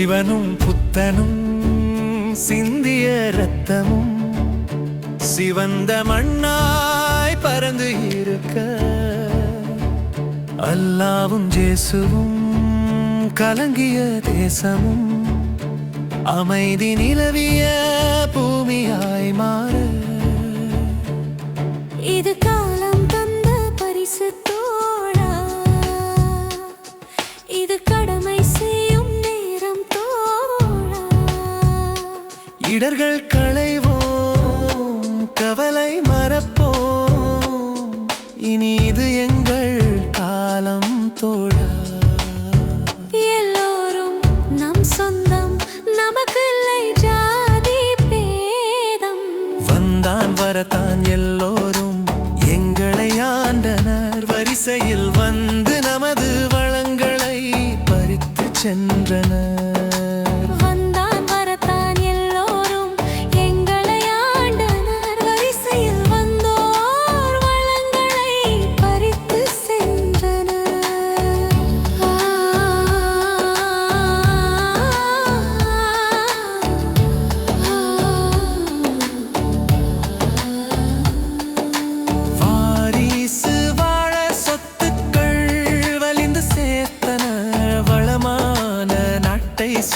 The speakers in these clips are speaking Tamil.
சிவனும் புத்தனும் சிந்திய ரத்தமும் சிவந்த மண்ணாய் பறந்து இருக்க அல்லாவும் ஜேசுவும் கலங்கிய தேசமும் அமைதி நிலவிய இடர்கள் களைவோம் கவலை மறப்போம். இனி இது எங்கள் காலம் தோழா. எல்லோரும் நம் சொந்தம் நமக்கு ஜாதி பேதம். வந்தான் வரத்தான் எல்லோரும் எங்களை ஆண்டனர். வரிசையில் வந்து நமது வளங்களை பறித்து சென்றனர்.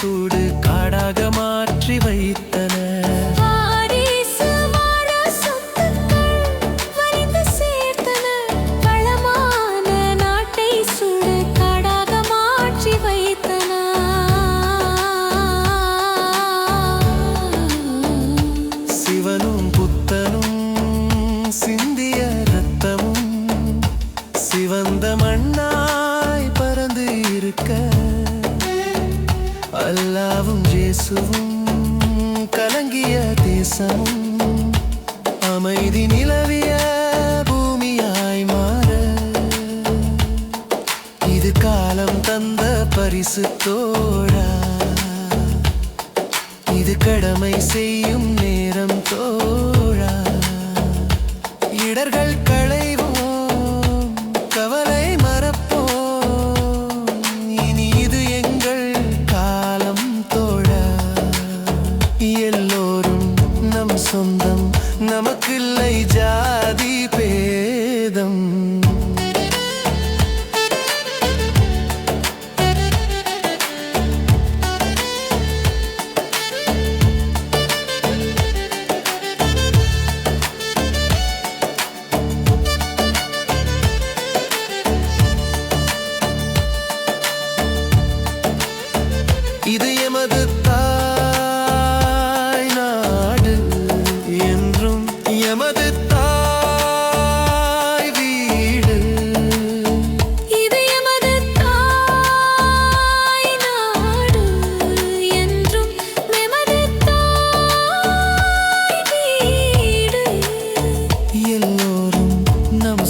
சூடு காடாக மாற்றி வைத்தன. வாரிசு வாழ சொத்துக்கள் அல்லாவும் ஜேசுவும் கலங்கிய தேசமும் அமைதி நிலவிய பூமியாய் மாற இது காலம் தந்த பரிசு தோழா இது கடமை செய்யும் நேரம் தோழா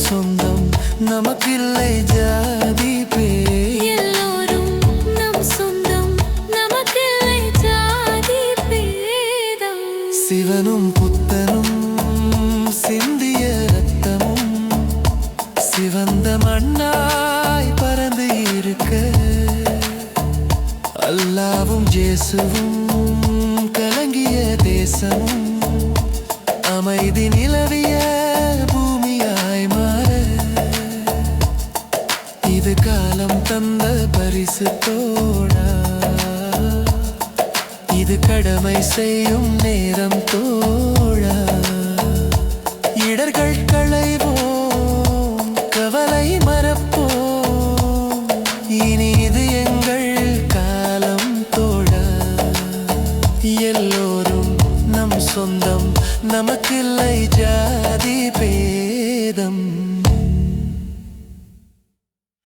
சொந்தம் நமக்கில்லை ஜாதி எல்லோரும் நம் சொந்தம் நமக்கில்லை ஜாதி பேதம். சிவனும் புத்தனும் சிந்திய ரத்தமும் சிவந்த மண்ணாய் பறந்து இருக்க. அல்லாவும் ஜேசுவும் கலங்கிய தேசமும் அமைதி நிலவிய இது கடமை செய்யும் நேரம் தோழ. இடர்கள் களைவோம் கவலை மறப்போம். இனி இது எங்கள் காலம் தோழ. எல்லோரும் நம் சொந்தம் நமக்கில்லை ஜாதி பேதம்.